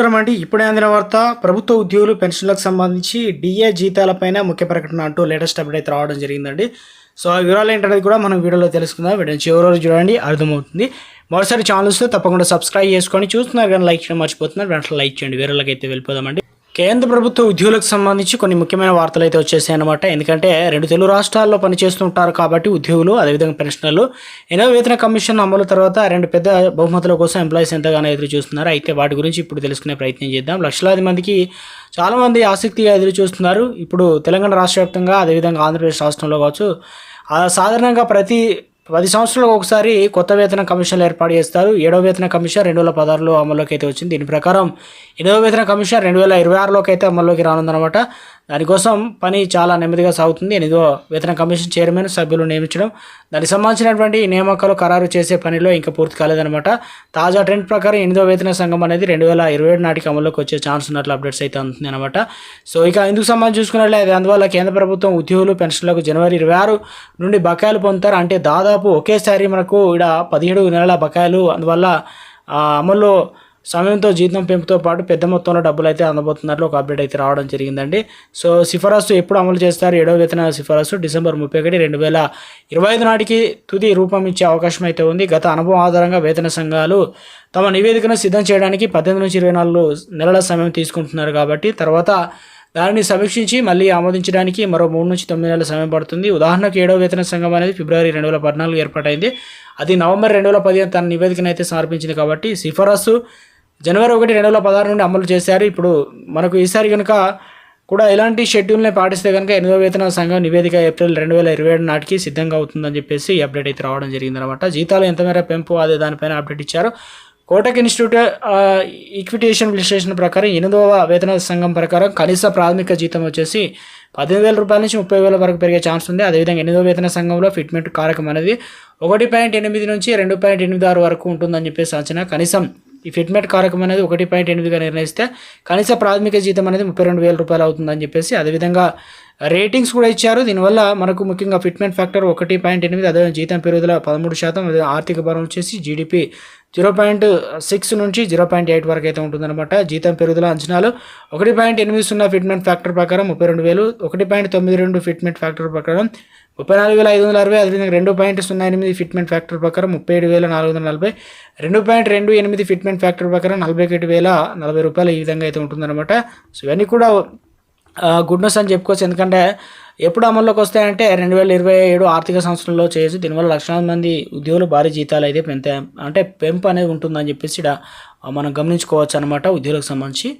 నమస్కారం అండి. ఇప్పుడే అందిన వార్త ప్రభుత్వ ఉద్యోగులు పెన్షన్లకు సంబంధించి డిఏ జీతాలపైన ముఖ్య ప్రకటన అంటూ లేటెస్ట్ అప్డేట్ అయితే రావడం జరిగిందండి. సో ఆ వివరాలు ఏంటనేది కూడా మనం వీడియోలో తెలుసుకుందాం. వీడియో చివరి రోజు చూడండి అర్థమవుతుంది. మరోసారి ఛానల్స్ తప్పకుండా సబ్స్క్రైబ్ చేసుకొని చూస్తున్నారు కానీ లైక్ చేయడం మర్చిపోతున్నారు. వెంటనే లైక్ చేయండి. వేరేళ్ళకి అయితే వెళ్ళిపోదామండి. కేంద్ర ప్రభుత్వ ఉద్యోగులకు సంబంధించి కొన్ని ముఖ్యమైన వార్తలు అయితే వచ్చేసాయి అనమాట ఎందుకంటే రెండు తెలుగు రాష్ట్రాల్లో పనిచేస్తుంటారు కాబట్టి ఉద్యోగులు అదేవిధంగా పెన్షనర్లు. ఎన్నో వేతన కమిషన్ అమలు తర్వాత రెండు పెద్ద బహుమతుల కోసం ఎంప్లాయీస్ ఎంతగానో ఎదురు చూస్తున్నారు. అయితే వాటి గురించి ఇప్పుడు తెలుసుకునే ప్రయత్నం చేద్దాం. లక్షలాది మందికి చాలామంది ఆసక్తిగా ఎదురు చూస్తున్నారు. ఇప్పుడు తెలంగాణ రాష్ట్ర వ్యాప్తంగా అదేవిధంగా ఆంధ్రప్రదేశ్ రాష్ట్రంలో కావచ్చు సాధారణంగా ప్రతి పది సంవత్సరాలకు ఒకసారి కొత్త వేతన కమిషన్లు ఏర్పాటు చేస్తారు. ఏడవ వేతన కమిషన్ రెండు వేల పదహారులో అమల్లోకి అయితే వచ్చింది. దీని ప్రకారం ఎనిమిదవ వేతన కమిషన్ రెండు వేల ఇరవై ఆరులోకి అయితే అమల్లోకి రానుందనమాట దానికోసం పని చాలా నెమ్మదిగా సాగుతుంది. ఎనిమిదో వేతన కమిషన్ చైర్మన్ సభ్యులు నియమించడం. దానికి సంబంధించినటువంటి నియామకాలు ఖరారు చేసే పనిలో ఇంకా పూర్తి కాలేదనమాట తాజా ట్రెండ్ ప్రకారం ఎనిమిదో వేతన సంఘం అనేది రెండు వేల ఇరవై ఏడు నాటికి అమల్లోకి వచ్చే ఛాన్స్ ఉన్నట్లు అప్డేట్స్ అయితే అందుతుంది అనమాట సో ఇక ఇందుకు సంబంధించి చూసుకున్నట్లయితే అందువల్ల కేంద్ర ప్రభుత్వం ఉద్యోగులు పెన్షన్లకు జనవరి ఇరవై ఆరు నుండి బకాయిలు పొందుతారు. అంటే దాదాపు ఒకేసారి మనకు ఇక్కడ పదిహేడు నెలల బకాయిలు అందువల్ల అమల్లో సమయంతో జీతం పెంపుతో పాటు పెద్ద మొత్తంలో డబ్బులు అయితే అందబోతున్నట్లు ఒక అప్డేట్ అయితే రావడం జరిగిందండి. సో సిఫారసు ఎప్పుడు అమలు చేస్తారు? ఏడవ వేతన సిఫారసు డిసెంబర్ ముప్పై ఒకటి రెండు వేల ఇరవై ఐదు నాటికి తుది రూపం ఇచ్చే అవకాశం అయితే ఉంది. గత అనుభవం ఆధారంగా వేతన సంఘాలు తమ నివేదికను సిద్ధం చేయడానికి పద్దెనిమిది నుంచి ఇరవై నాలుగు నెలల సమయం తీసుకుంటున్నారు కాబట్టి తర్వాత దానిని సమీక్షించి మళ్ళీ ఆమోదించడానికి మరో మూడు నుంచి తొమ్మిది నెలల సమయం పడుతుంది. ఉదాహరణకు ఏడవ వేతన సంఘం అనేది ఫిబ్రవరి రెండు వేల పద్నాలుగు ఏర్పాటైంది. అది నవంబర్ రెండు వేల పదిహేను తన నివేదికను అయితే సమర్పించింది కాబట్టి సిఫారసు జనవరి ఒకటి రెండు వేల పదహారు నుండి అమలు చేశారు. ఇప్పుడు మనకు ఈసారి కనుక కూడా ఇలాంటి షెడ్యూల్ని పాటిస్తే కనుక ఎనిమిదో వేతన సంఘం నివేదిక ఏప్రిల్ రెండు వేల ఇరవై ఏడు నాటికి సిద్ధంగా అవుతుందని చెప్పేసి అప్డేట్ అయితే రావడం జరిగిందనమాట జీతాలు ఎంతమేర పెంపు అదే దానిపైన అప్డేట్ ఇచ్చారు. కోటక్ ఇన్స్టిట్యూట్ ఈక్విటేషన్ విశ్లేషణ ప్రకారం ఎనిమిదవ వేతన సంఘం ప్రకారం కనీస ప్రాథమిక జీతం వచ్చేసి పదిహేను వేల రూపాయల నుంచి ముప్పై వేల వరకు పెరిగే ఛాన్స్ ఉంది. అదేవిధంగా ఎనిమిదవ వేతన సంఘంలో ఫిట్మెంట్ కారకం అనేది ఒకటి పాయింట్ ఎనిమిది నుంచి రెండు పాయింట్ ఎనిమిది ఆరు వరకు ఉంటుందని చెప్పేసి అంచనా. కనీసం ఈ ఫిట్మెంట్ కారకం అనేది ఒకటి పాయింట్ ఎనిమిదిగా నిర్ణయిస్తే కనీస ప్రాథమిక జీతం అనేది ముప్పై రెండు వేల రూపాయలు అవుతుందని చెప్పేసి అదేవిధంగా రేటింగ్స్ కూడా ఇచ్చారు. దీనివల్ల మనకు ముఖ్యంగా ఫిట్మెంట్ ఫ్యాక్టర్ ఒకటి పాయింట్ ఎనిమిది అదే జీతం పెరుగుదల పదమూడు శాతం ఆర్థిక భారం వచ్చేసి జీడిపి జీరో పాయింట్ సిక్స్ నుంచి జీరో పాయింట్ ఎయిట్ వరకు అయితే ఉంటుందన్నమాట. జీతం పెరుగుదల అంచనాలు ఒకటి పాయింట్ ఎనిమిది సున్నా ఫిట్మెంట్ ఫ్యాక్టర్ ప్రకారం ముప్పై రెండు వేలు ఒకటి పాయింట్ తొమ్మిది రెండు ఫిట్మెంట్ ఫ్యాక్టర్ ప్రకారం ముప్పై నాలుగు వేల ఐదు వందల అరవై అదేవిధంగా రెండు పాయింట్ సున్నా ఎనిమిది ఫిట్మెంట్ ఫ్యాక్టర్ ప్రకారం ముప్పై ఏడు వేల నాలుగు వందల నలభై రెండు పాయింట్ రెండు ఎనిమిది ఫిట్మెంట్ ఫ్యాక్టర్ ప్రకారం నలభై ఒకటి వేల నలభై రూపాయలు ఈ విధంగా అయితే ఉంటుందన్నమాట. సో ఇవన్నీ కూడా గుడ్ న్యూస్ అని చెప్పుకోవచ్చు. ఎందుకంటే ఎప్పుడు అమల్లోకి వస్తాయంటే రెండు వేల ఇరవై ఏడు ఆర్థిక సంవత్సరంలో చేయొచ్చు. దీనివల్ల లక్షలాది మంది ఉద్యోగులు భారీ జీతాలు అయితే పెంత అంటే పెంపు అనేది ఉంటుందని చెప్పేసి ఇక్కడ మనం గమనించుకోవచ్చు అనమాట ఉద్యోగులకు సంబంధించి.